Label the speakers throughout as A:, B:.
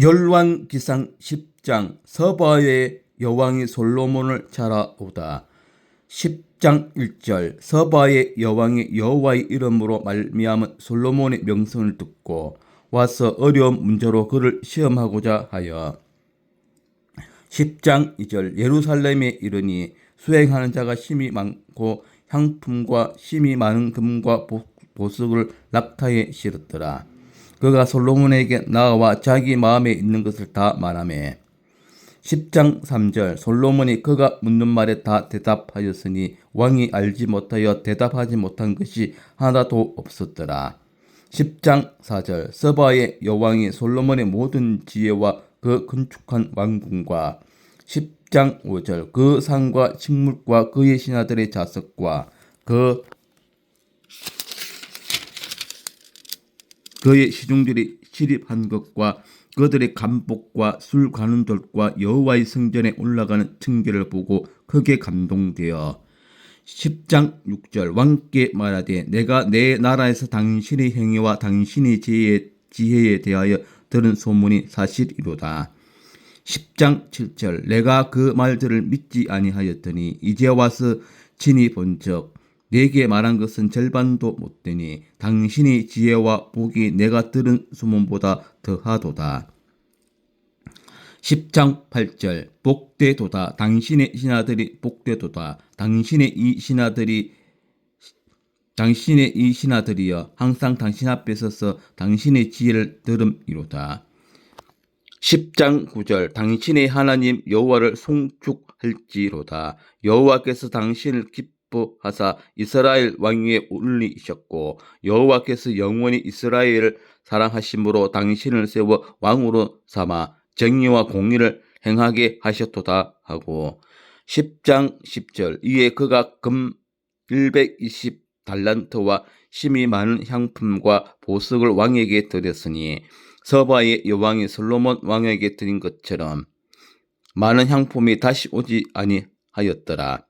A: 열왕기상 10장 서바의 여왕이 솔로몬을 찾아오다 10장 1절 서바의 여왕이 여호와의 이름으로 말미암은 솔로몬의 명성을 듣고 와서 어려운 문제로 그를 시험하고자 하여 10장 2절 예루살렘에 이르니 수행하는 자가 심히 많고 향품과 심히 많은 금과 보- 보석을 낙타에 실었더라. 그가 솔로몬에게 나와 자기 마음에 있는 것을 다 말하매 10장 3절 솔로몬이 그가 묻는 말에 다 대답하였으니 왕이 알지 못하여 대답하지 못한 것이 하나도 없었더라. 10장 4절 서바의 여왕이 솔로몬의 모든 지혜와 그 건축한 왕궁과 10장 5절 그 상과 식물과 그의 신하들의 자석과 그 그의 시중들이 시립한 것과 그들의 감복과 술 가는 돌과 여호와의 성전에 올라가는 층계를 보고 크게 감동되어 10장 6절 왕께 말하되 내가 내 나라에서 당신의 행위와 당신의 지혜에, 지혜에 대하여 들은 소문이 사실이로다. 10장 7절 내가 그 말들을 믿지 아니하였더니 이제 와서 친히 본즉 내게 말한 것은 절반도 못 되니 당신의 지혜와 복이 내가 들은 소문보다 더하도다. 10장 8절 복되도다 당신의 신하들이 복되도다 당신의 이 신하들이 당신의 이 신하들이여 항상 당신 앞에 서서 당신의 지혜를 들음이로다. 10장 9절 당신의 하나님 여호와를 송축할지로다 여호와께서 당신을 기뻐하사 이스라엘 왕위에 올리셨고 여호와께서 영원히 이스라엘을 사랑하심으로 당신을 세워 왕으로 삼아 정의와 공의를 행하게 하셨도다 하고 10장 10절 이에 그가 금 120 달란트와 심이 많은 향품과 보석을 왕에게 드렸으니 서바의 여왕이 솔로몬 왕에게 드린 것처럼 많은 향품이 다시 오지 아니하였더라.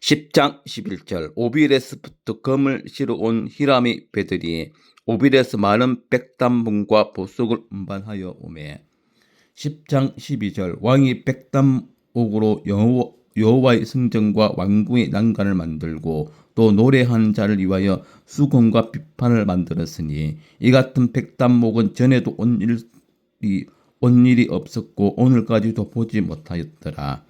A: 10장 11절. 오빌에스부터 금을 실어 온 히람의 배들이 오빌에서 많은 백담분과 보석을 운반하여 오매. 10장 12절. 왕이 백담옥으로 여호- 여호와의 성전과 왕궁의 난간을 만들고 또 노래하는 자를 위하여 수건과 비판을 만들었으니 이 같은 백담목은 전에도 온 일이 온 일이 없었고 오늘까지도 보지 못하였더라.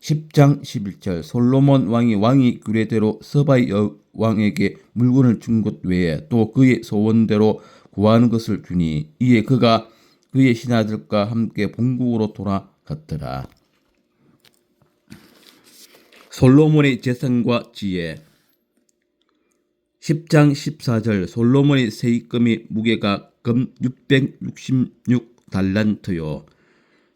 A: 10장 11절 솔로몬 왕이 왕이 규례대로 서바의 여왕에게 물건을 준 것 외에 또 그의 소원대로 구하는 것을 주니 이에 그가 그의 신하들과 함께 본국으로 돌아갔더라. 솔로몬의 재산과 지혜 10장 14절 솔로몬의 세입금의 무게가 금 666달란트요.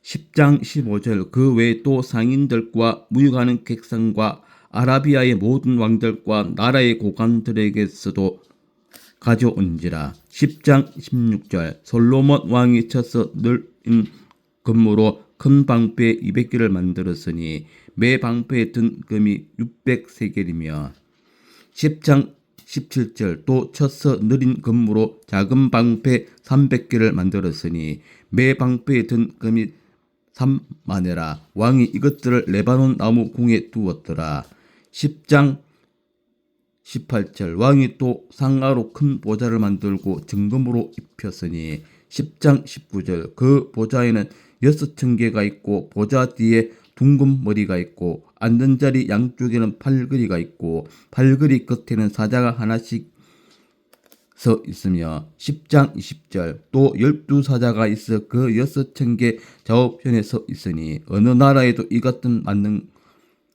A: 10장 15절 그 외에 또 상인들과 무역하는 객상과 아라비아의 모든 왕들과 나라의 고관들에게서도 가져온지라. 10장 16절 솔로몬 왕이 쳐서 늘인 금으로 큰 방패 200개를 만들었으니 매 방패에 든 금이 600세겔이며 10장 17절 또 쳐서 느린 금으로 작은 방패 300개를 만들었으니 매 방패에 든 금이 3만회라. 왕이 이것들을 레바논 나무 궁에 두었더라. 10장 18절. 왕이 또 상아로 큰 보좌를 만들고 정금으로 입혔으니 10장 19절. 그 보좌에는 여섯 층계가 있고 보좌 뒤에 둥근 머리가 있고 앉는 자리 양쪽에는 팔걸이가 있고 팔걸이 끝에는 사자가 하나씩 서 있으며 10장 20절 또 열두 사자가 있어 그 여섯 층계 좌우편에 서 있으니 어느 나라에도 이 같은 만든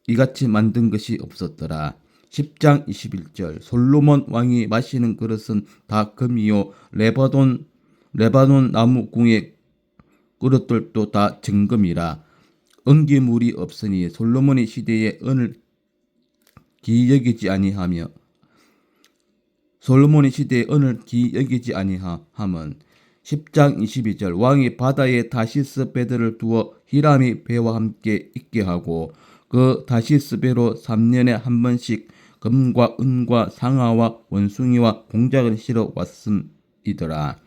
A: 이같이 만든 것이 없었더라. 10장 21절 솔로몬 왕이 마시는 그릇은 다 금이요 레바논 레바논 나무 궁의 그릇들도 다 정금이라 은기물이 없으니 솔로몬의 시대에 은을 기여기지 아니하며 솔로몬의 시대에 은을 기여기지 아니함은 10장 22절 왕이 바다에 다시스 배들을 두어 히람이 배와 함께 있게 하고 그 다시스 배로 3년에 한 번씩 금과 은과 상아와 원숭이와 공작을 실어 왔음이더라.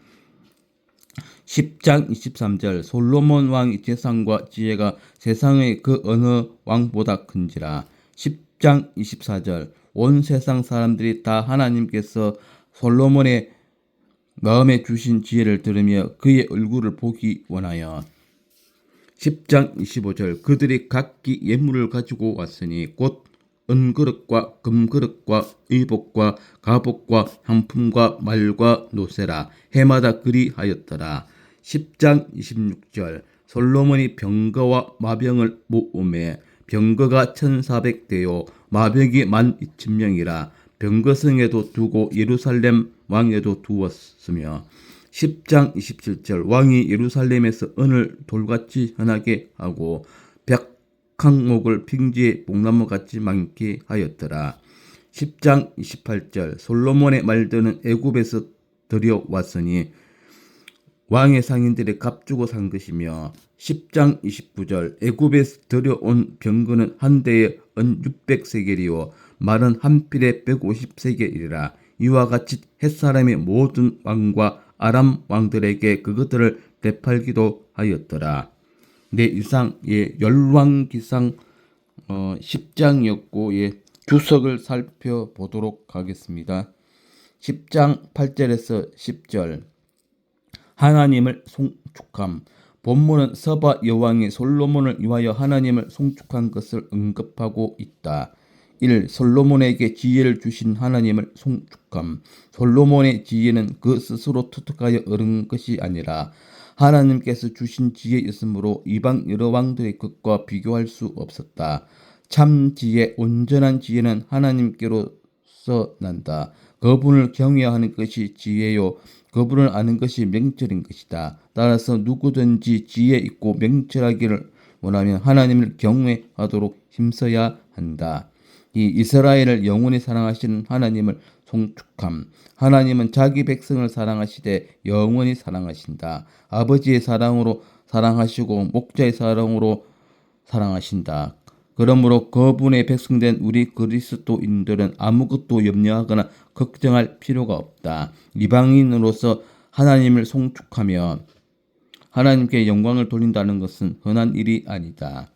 A: 10장 23절 솔로몬 왕의 재산과 지혜가 세상의 그 어느 왕보다 큰지라 10장 24절 온 세상 사람들이 다 하나님께서 솔로몬의 마음에 주신 지혜를 들으며 그의 얼굴을 보기 원하여. 10장 25절 그들이 각기 예물을 가지고 왔으니 곧 은그릇과 금그릇과 의복과 가복과 향품과 말과 노세라 해마다 그리하였더라. 10장 26절 솔로몬이 병거와 마병을 모음에 병거가 1400대요 마병이 12,000명이라 병거성에도 두고 예루살렘 왕에도 두었으며 10장 27절 왕이 예루살렘에서 은을 돌같이 현하게 하고 백항목을 핑지에 복나무같이 많게 하였더라. 10장 28절 솔로몬의 말들은 애굽에서 들여왔으니 왕의 상인들이 값주고 산 것이며 10장 29절 애굽에서 들여온 병거는 한 대에 은 600세겔이요 말은 한 필에 150세겔이라 이와 같이 햇사람의 모든 왕과 아람 왕들에게 그것들을 되팔기도 하였더라. 네 이상 예 열왕 기상 어, 10장이었고 예 주석을 살펴보도록 하겠습니다. 10장 8절에서 10절 하나님을 송축함 본문은 서바 여왕이 솔로몬을 위하여 하나님을 송축한 것을 언급하고 있다. 1. 솔로몬에게 지혜를 주신 하나님을 송축함 솔로몬의 지혜는 그 스스로 투특하여 얻은 것이 아니라 하나님께서 주신 지혜였으므로 이방 여러 왕들의 것과 비교할 수 없었다. 참 지혜, 온전한 지혜는 하나님께로서 난다. 그분을 경외하는 것이 지혜요. 그분을 아는 것이 명철인 것이다. 따라서 누구든지 지혜 있고 명철하기를 원하면 하나님을 경외하도록 힘써야 한다. 이 이스라엘을 영원히 사랑하시는 하나님을 송축함. 하나님은 자기 백성을 사랑하시되 영원히 사랑하신다. 아버지의 사랑으로 사랑하시고 목자의 사랑으로 사랑하신다. 그러므로 그분의 백성된 우리 그리스도인들은 아무것도 염려하거나 걱정할 필요가 없다. 이방인으로서 하나님을 송축하며 하나님께 영광을 돌린다는 것은 흔한 일이 아니다.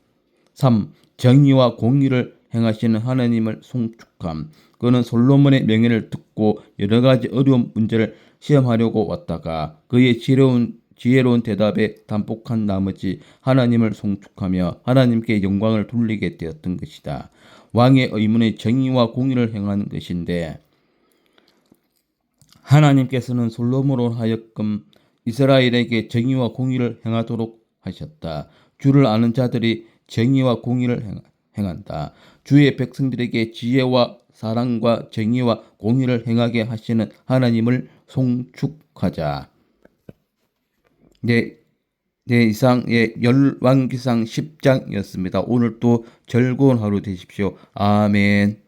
A: 3. 정의와 공의를 행하시는 하나님을 송축함. 그는 솔로몬의 명예를 듣고 여러 가지 어려운 문제를 시험하려고 왔다가 그의 지혜로운 지혜로운 대답에 단복한 나머지 하나님을 송축하며 하나님께 영광을 돌리게 되었던 것이다. 왕의 의문의 정의와 공의를 행하는 것인데 하나님께서는 솔로몬으로 하여금 이스라엘에게 정의와 공의를 행하도록 하셨다. 주를 아는 자들이 정의와 공의를 행한다. 주의 백성들에게 지혜와 사랑과 정의와 공의를 행하게 하시는 하나님을 송축하자. 네, 네 이상 예, 열왕기상 10장이었습니다. 오늘 또 즐거운 하루 되십시오. 아멘.